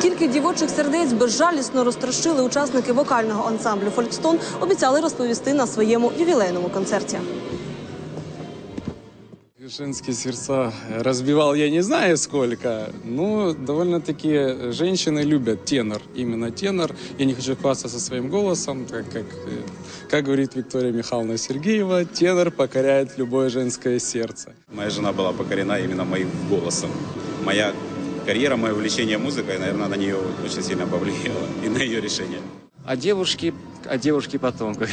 Скільки дівочих сердець безжалісно розтрощили учасники вокального ансамблю Фолькстон, обіцяли розповісти на своєму ювілейному концерті. Женские сердца разбивал я не знаю сколько, но довольно-таки женщины любят тенор, именно тенор. Я не хочу хвастаться своим голосом, так как, э, как говорит Виктория Михайловна Сергеева, тенор покоряет любое женское сердце. Моя жена была покорена именно моим голосом. Моя карьера, моя, увлечение музыкой, наверное, на нее очень сильно повлияло и на ее решение. А девушки, а девушки потом. как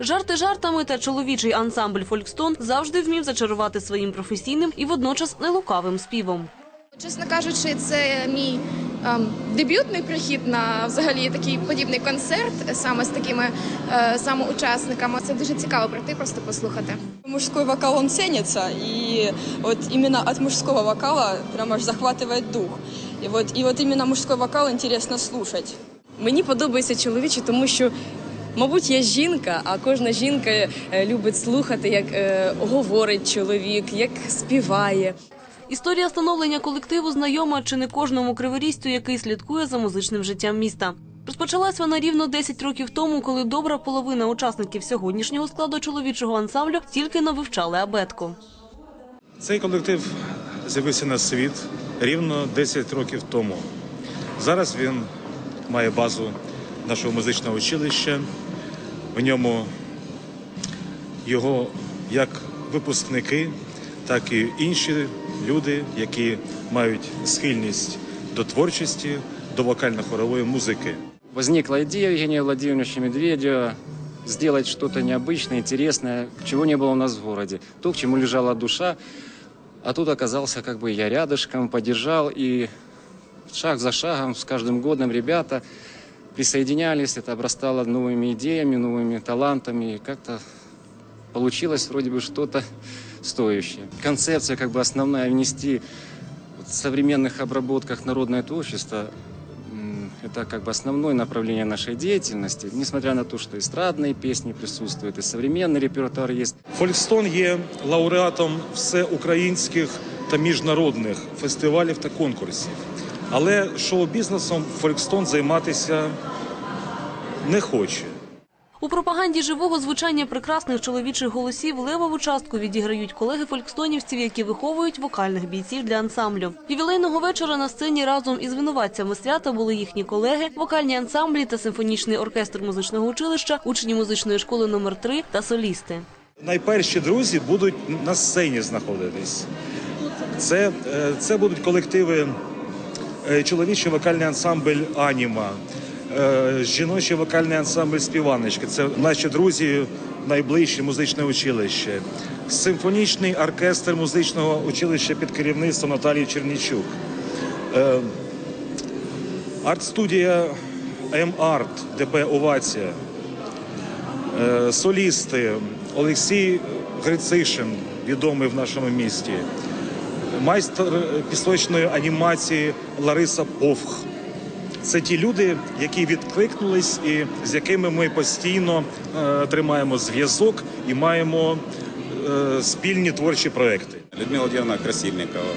Жарти жартами та чоловічий ансамбль Фолькстон завжди вмів зачарувати своїм професійним і водночас нелукавим співом. Чесно кажучи, це мій дебютний прихід на взагалі такий подібний концерт саме з такими е, самоучасниками. Це дуже цікаво прийти, просто послухати. Мужской вокал, он ценится, и вот именно от мужского вокала прям аж захватывает дух. И вот, и вот именно мужской вокал интересно слушать. Мені подобається чоловічий, тому що, мабуть, я жінка, а кожна жінка е, любить слухати, як е, говорить чоловік, як співає. Історія становлення колективу знайома чи не кожному криворістю, який слідкує за музичним життям міста. Розпочалась вона рівно 10 років тому, коли добра половина учасників сьогоднішнього складу чоловічого ансамблю тільки не вивчали абетку. Цей колектив з'явився на світ рівно 10 років тому. Зараз він має базу нашого музичного училища. В ньому його як випускники, так і інші люди, які мають схильність до творчості, до вокально-хорової музики. Возникла идея Евгения Владимировича Медведева сделать что-то необычное, интересное, чего не было у нас в городе. То, к чему лежала душа. А тут оказался как бы я рядышком, поддержал, и шаг за шагом, с каждым годом ребята присоединялись, это обрастало новыми идеями, новыми талантами, и как-то получилось вроде бы что-то стоящее. Концепция как бы основная внести вот в современных обработках народное творчество м, это как бы основное направление нашей деятельности, несмотря на то, что эстрадные песни присутствуют, и современный репертуар есть. Фолькстон є лауреатом всеукраїнських та міжнародних фестивалів та конкурсів. Але шоу-бізнесом Фолькстон займатися не хоче. У пропаганді живого звучання прекрасних чоловічих голосів левову частку відіграють колеги фолькстонівців, які виховують вокальних бійців для ансамблю. Ювілейного вечора на сцені разом із винуватцями свята були їхні колеги, вокальні ансамблі та симфонічний оркестр музичного училища, учні музичної школи номер 3 та солісти. Найперші друзі будуть на сцені знаходитись. Це, е, це будуть колективи е, чоловічий вокальний ансамбль Аніма, жіночий вокальний ансамбль Співаночки. Це наші друзі, найближче музичне училище, симфонічний оркестр музичного училища під керівництвом Наталії Чернічук. Е, Арт-студія М-Арт, ДП Овація. Е, солісти Олексій Грицишин, відомий в нашому місті, майстер пісочної анімації Лариса Повх. Це ті люди, які відкликнулись і з якими ми постійно е, тримаємо зв'язок і маємо е, спільні творчі проекти. Людмила Владимировна Красильникова,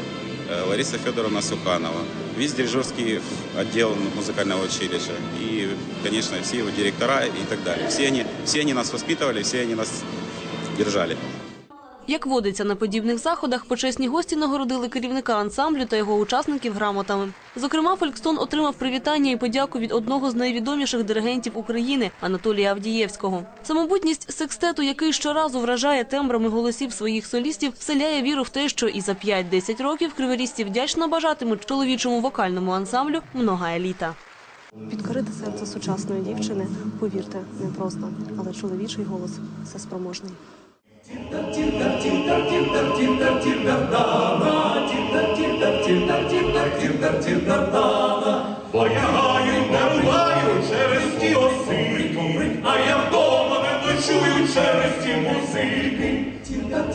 э, Лариса Федоровна Суханова, весь дирижерский отдел музыкального училища и, конечно, все его директора и так далее. Все они, все они нас воспитывали, все они нас держали. Як водиться на подібних заходах, почесні гості нагородили керівника ансамблю та його учасників грамотами. Зокрема, Фолькстон отримав привітання і подяку від одного з найвідоміших диригентів України Анатолія Авдієвського. Самобутність секстету, який щоразу вражає тембрами голосів своїх солістів, вселяє віру в те, що і за 5-10 років криворізці вдячно бажатимуть чоловічому вокальному ансамблю много еліта. Підкорити серце сучасної дівчини, повірте, непросто, але чоловічий голос все спроможний. Полягаю, перебуваю через ті осики, а я вдома не ночую через ті музики. Тіндар,